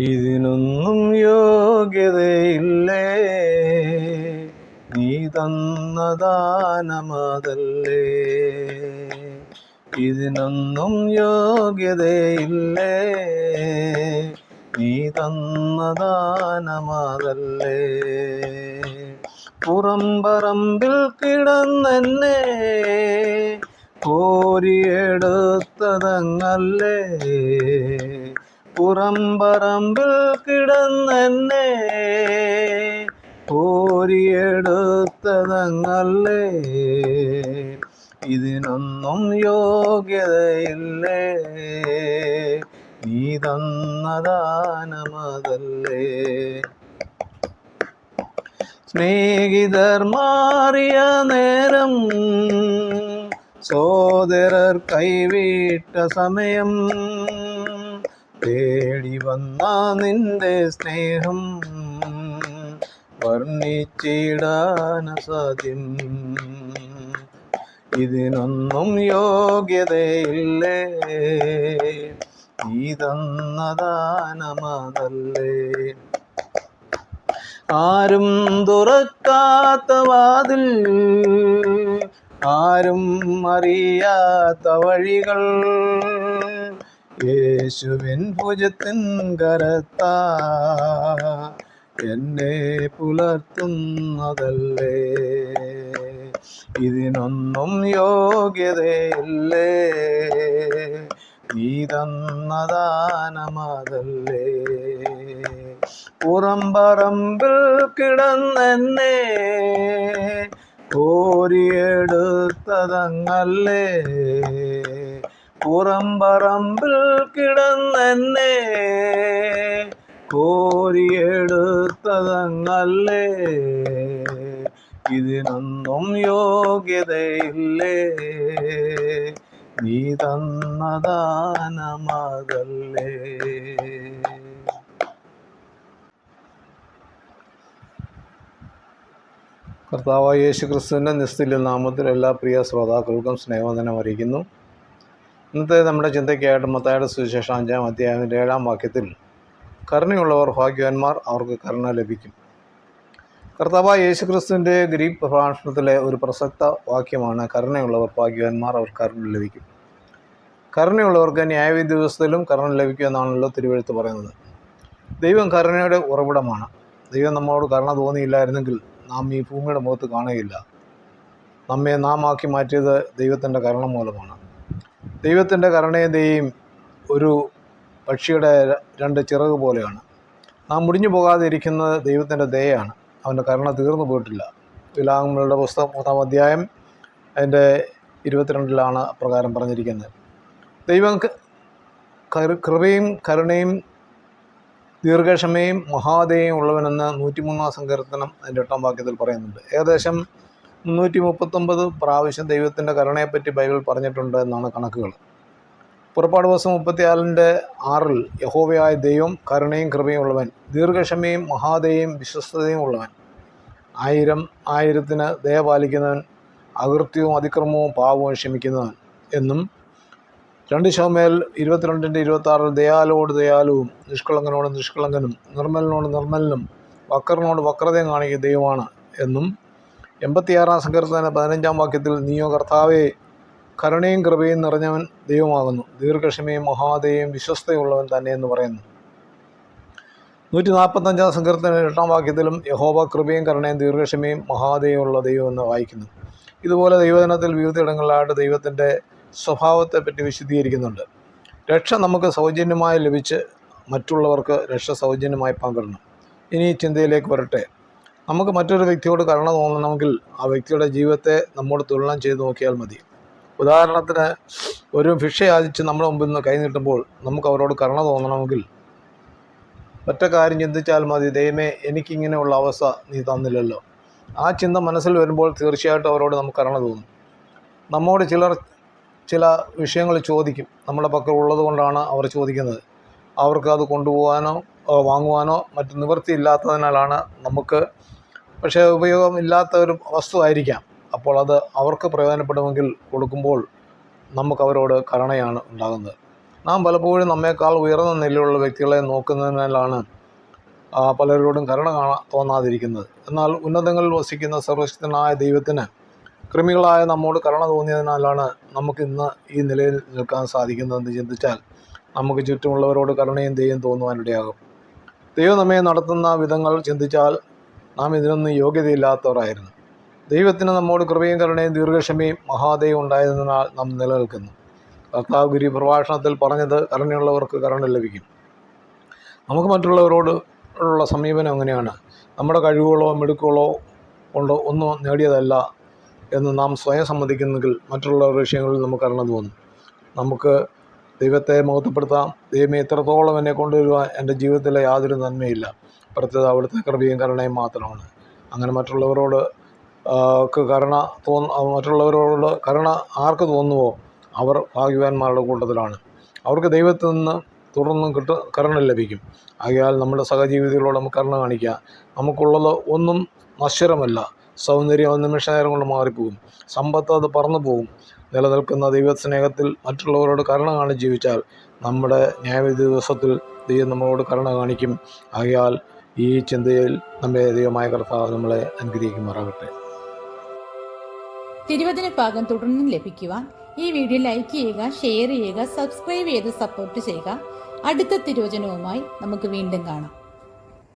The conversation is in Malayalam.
ഇതിനൊന്നും യോഗ്യതയില്ലേ? നീ തന്ന ദാനമതല്ലേ? ഇതിനൊന്നും യോഗ്യതയില്ലേ? നീ തന്ന ദാനമതല്ലേ? പുറംപറമ്പിൽ കിടന്നെന്നെ കോരിയെടുത്തതങ്ങല്ലേ? പുറംപറമ്പിൽ കിടന്നെന്നെ കോരിയെടുത്തതങ്ങല്ലേ. ഇതിനൊന്നും യോഗ്യതയില്ലേ. നീ തന്നദാനമതല്ലേ സ്നേഹിതർ മാറിയ നേരം സോദരർ കൈവിട്ട സമയം തേടി വന്ന നിന്റെ സ്നേഹം വർണിച്ചിടാൻ സാധ്യം ഇതിനൊന്നും യോഗ്യതയില്ലേ? നീ തന്നദാനമതല്ലേ ആരും തുറക്കാത്ത വാതിൽ ആരും അറിയാത്ത വഴികൾ യേശുവിൻ ഭുജത്തിൻ കരത്ത. എന്നെ പുലർത്തുന്നതല്ലേ? ഇതിനൊന്നും യോഗ്യതയില്ലേ? നീ തന്ന ദാനമതല്ലേ? പുറംപറമ്പിൽ കിടന്നെന്നെ കോരിയെടുത്തതങ്ങല്ലേ? പുറംപറമ്പിൽ കിടന്നെന്നെ കോരിയെടുത്തതങ്ങല്ലേ ഇതിനൊന്നും യോഗ്യതയില്ലേ നീ തന്ന കർത്താവ് കർത്താവായ യേശു ക്രിസ്തുവിന്റെ നിസ്തുല്യ നാമത്തിൽ എല്ലാ പ്രിയ ശ്രോതാക്കൾക്കും സ്നേഹവന്ദനം അറിയിക്കുന്നു. ഇന്നത്തെ നമ്മുടെ ചിന്തയ്ക്കായിട്ട് മത്തായുടെ സുവിശേഷം അഞ്ചാം അധ്യായത്തിന്റെ ഏഴാം വാക്യത്തിൽ കരുണയുള്ളവർ ഭാഗ്യവാന്മാർ അവർക്ക് കരുണ ലഭിക്കും. കർത്താവ് യേശുക്രിസ്തുവിന്റെ ഗ്രീക്ക് പ്രഭാഷണത്തിലെ ഒരു പ്രസക്ത വാക്യമാണ് കരുണയുള്ളവർ ഭാഗ്യവാന്മാർ അവർക്ക് കരുണ ലഭിക്കും. കരുണയുള്ളവർക്ക് ന്യായവിധി ദിവസത്തിലും കരുണ ലഭിക്കും എന്നാണല്ലോ തിരുവഴുത്ത് പറയുന്നത്. ദൈവം കരുണയുടെ ഉറവിടമാണ്. ദൈവം നമ്മളോട് കരുണ തോന്നിയില്ലായിരുന്നെങ്കിൽ നാം ഈ ഭൂമിയുടെ മുഖത്ത് കാണുകയില്ല. നമ്മെ നാം ആക്കി മാറ്റിയത് ദൈവത്തിന്റെ കരുണ മൂലമാണ്. ദൈവത്തിന്റെ കരുണയും ഒരു പക്ഷിയുടെ രണ്ട് ചിറക് പോലെയാണ്. നാം മുടിഞ്ഞു പോകാതെ ഇരിക്കുന്നത് ദൈവത്തിന്റെ ദയയാണ്. അവന്റെ കരുണ തീർന്നു പോയിട്ടില്ല. വിലാംഗങ്ങളുടെ പുസ്തകം മൂന്നാം അധ്യായം അതിന്റെ ഇരുപത്തിരണ്ടിലാണ് പ്രകാരം പറഞ്ഞിരിക്കുന്നത്. ദൈവം കൃപയും കരുണയും ദീർഘക്ഷമയും മഹാദയും ഉള്ളവനെന്ന് നൂറ്റിമൂന്നാം സങ്കീർത്തനം അതിന്റെ എട്ടാം വാക്യത്തിൽ പറയുന്നുണ്ട്. ഏകദേശം മുന്നൂറ്റി മുപ്പത്തൊമ്പത് പ്രാവശ്യം ദൈവത്തിന്റെ കരുണയെപ്പറ്റി ബൈബിൾ പറഞ്ഞിട്ടുണ്ട് എന്നാണ് കണക്കുകൾ. പുറപ്പാട് ദിവസം മുപ്പത്തിയാലിന്റെ ആറിൽ യഹോവയായ ദൈവം കരുണയും കൃപയും ഉള്ളവൻ ദീർഘക്ഷമയും മഹാദയും വിശ്വസ്തതയും ഉള്ളവൻ. ആയിരം ആയിരത്തിന് ദയ പാലിക്കുന്നവൻ അകൃത്യവും അതിക്രമവും പാവവും ക്ഷമിക്കുന്നവൻ എന്നും രണ്ട് ശവമേൽ ഇരുപത്തിരണ്ടിന്റെ ഇരുപത്താറിൽ ദയാലോട് ദയാലുവും നിഷ്കളങ്കനോട് നിഷ്കളങ്കനും നിർമ്മലിനോട് നിർമ്മലിനും വക്രനോട് വക്രതയും കാണിക്കുന്ന ദൈവമാണ് എന്നും എൺപത്തിയാറാം സങ്കീർത്തന പതിനഞ്ചാം വാക്യത്തിൽ നീയോ കർത്താവേ കരുണയും കൃപയും നിറഞ്ഞവൻ ദൈവമാകുന്നു. ദീർഘക്ഷമയും മഹാദയും വിശ്വസ്തയുള്ളവൻ തന്നെ എന്ന് പറയുന്നു. നൂറ്റി നാൽപ്പത്തഞ്ചാം സങ്കീർത്തന എട്ടാം വാക്യത്തിലും യഹോബ കൃപയും കരുണയും ദീർഘക്ഷമയും മഹാദയും ഉള്ള ദൈവം എന്ന് വായിക്കുന്നു. ഇതുപോലെ ദൈവദിനത്തിൽ വിവിധയിടങ്ങളിലായിട്ട് ദൈവത്തിന്റെ സ്വഭാവത്തെപ്പറ്റി വിശദീകരിക്കുന്നുണ്ട്. രക്ഷ നമുക്ക് സൗജന്യമായി ലഭിച്ച് മറ്റുള്ളവർക്ക് രക്ഷ സൗജന്യമായി പങ്കിടണം. ഇനി ചിന്തയിലേക്ക് വരട്ടെ. നമുക്ക് മറ്റൊരു വ്യക്തിയോട് കരുണ തോന്നണമെങ്കിൽ ആ വ്യക്തിയുടെ ജീവിതത്തെ നമ്മോട് തുലനം ചെയ്ത് നോക്കിയാൽ മതി. ഉദാഹരണത്തിന് ഒരു ഭിക്ഷ യാചിച്ച് നമ്മുടെ മുമ്പിൽ നിന്ന് കൈനീട്ടുമ്പോൾ നമുക്ക് അവരോട് കരുണ തോന്നണമെങ്കിൽ ഒറ്റ കാര്യം ചിന്തിച്ചാൽ മതി ദൈവമേ എനിക്കിങ്ങനെയുള്ള അവസ്ഥ നീ തന്നില്ലല്ലോ. ആ ചിന്ത മനസ്സിൽ വരുമ്പോൾ തീർച്ചയായിട്ടും അവരോട് നമുക്ക് കരുണ തോന്നും. നമ്മോട് ചിലർ ചില വിഷയങ്ങൾ ചോദിക്കും. നമ്മുടെ പക്കൽ ഉള്ളത് കൊണ്ടാണ് അവർ ചോദിക്കുന്നത്. അവർക്ക് അത് കൊണ്ടുപോകാനോ വാങ്ങുവാനോ മറ്റ് നിവൃത്തിയില്ലാത്തതിനാലാണ് നമുക്ക് പക്ഷേ ഉപയോഗമില്ലാത്ത ഒരു വസ്തു ആയിരിക്കാം അപ്പോൾ അത് അവർക്ക് പ്രയോജനപ്പെടുമെങ്കിൽ കൊടുക്കുമ്പോൾ നമുക്ക് അവരോട് കരുണയാണ് ഉണ്ടാകുന്നത്. നാം പലപ്പോഴും നമ്മേക്കാൾ ഉയർന്ന നിലയിലുള്ള വ്യക്തികളെ നോക്കുന്നതിനാലാണ് പലരോടും കരുണ കാണാ തോന്നാതിരിക്കുന്നത്. എന്നാൽ ഉന്നതങ്ങളിൽ വസിക്കുന്ന സർവശക്തനായ ദൈവത്തിന് കൃമികളായ നമ്മോട് കരുണ തോന്നിയതിനാലാണ് നമുക്ക് ഇന്ന് ഈ നിലയിൽ നിൽക്കാൻ സാധിക്കുന്നതെന്ന് ചിന്തിച്ചാൽ നമുക്ക് ചുറ്റുമുള്ളവരോട് കരുണയും ദൈവം തോന്നുവാനിടയാകും. ദൈവം നമ്മെ നടത്തുന്ന വിധങ്ങൾ ചിന്തിച്ചാൽ നാം ഇതിനൊന്നും യോഗ്യതയില്ലാത്തവരായിരുന്നു. ദൈവത്തിന് നമ്മോട് കൃപയും കരുണയും ദീർഘക്ഷമയും മഹാദേവം ഉണ്ടായതിനാൽ നാം നിലനിൽക്കുന്നു. കർത്താവ് ഗുരു പ്രഭാഷണത്തിൽ പറഞ്ഞത് കരുണയുള്ളവർക്ക് കരുണ ലഭിക്കും. നമുക്ക് മറ്റുള്ളവരോട് ഉള്ള സമീപനം അങ്ങനെയാണ് നമ്മുടെ കഴിവുകളോ മിടുക്കുകളോ കൊണ്ടോ ഒന്നും നേടിയതല്ല എന്ന് നാം സ്വയം സമ്മതിക്കുന്നെങ്കിൽ മറ്റുള്ള വിഷയങ്ങളിൽ നമുക്ക് കരുണ തോന്നും. നമുക്ക് ദൈവത്തെ മഹത്വപ്പെടുത്താം. ദൈവമേ എത്രത്തോളം എന്നെ കൊണ്ടുവരുവാൻ എന്റെ ജീവിതത്തിലെ യാതൊരു നന്മയില്ല. പ്രത്യേക അവിടുത്തെ കൃപയും കരുണയും മാത്രമാണ്. അങ്ങനെ മറ്റുള്ളവരോട് കരുണ തോന്ന മറ്റുള്ളവരോട് കരുണ ആർക്ക് തോന്നുവോ അവർ ഭാഗ്യവാന്മാരുടെ കൂട്ടത്തിലാണ്. അവർക്ക് ദൈവത്തിൽ നിന്ന് തുടർന്നും കിട്ട കരുണ ലഭിക്കും. ആകയാൽ നമ്മുടെ സഹജീവിതങ്ങളോട് നമുക്ക് കരുണ കാണിക്കുക നമുക്കുള്ളത് ഒന്നും നശ്വരമല്ല. സൗന്ദര്യം ഒരു നിമിഷ നേരം കൊണ്ട് മാറിപ്പോകും. സമ്പത്ത് അത് പറന്നു പോകും. നിലനിൽക്കുന്ന ദൈവസ്നേഹത്തിൽ മറ്റുള്ളവരോട് കരുണ കാണിച്ച് ജീവിച്ചാൽ നമ്മുടെ ന്യായവിധി ദിവസത്തിൽ ദൈവം നമ്മളോട് കരുണ കാണിക്കും. ആകയാൽ ഈ ചിന്തയിൽ നമ്മെ ദൈവമായ കർത്താവ് നമ്മളെ അനുഗ്രഹിക്കുമാറാകട്ടെ. തിരുവചന ഭാഗം തുടർന്നും ലഭിക്കുവാൻ ഈ വീഡിയോ ലൈക്ക് ചെയ്യുക ഷെയർ ചെയ്യുക സബ്സ്ക്രൈബ് ചെയ്ത് സപ്പോർട്ട് ചെയ്യുക. അടുത്ത തിരുവചനവുമായി നമുക്ക് വീണ്ടും കാണാം.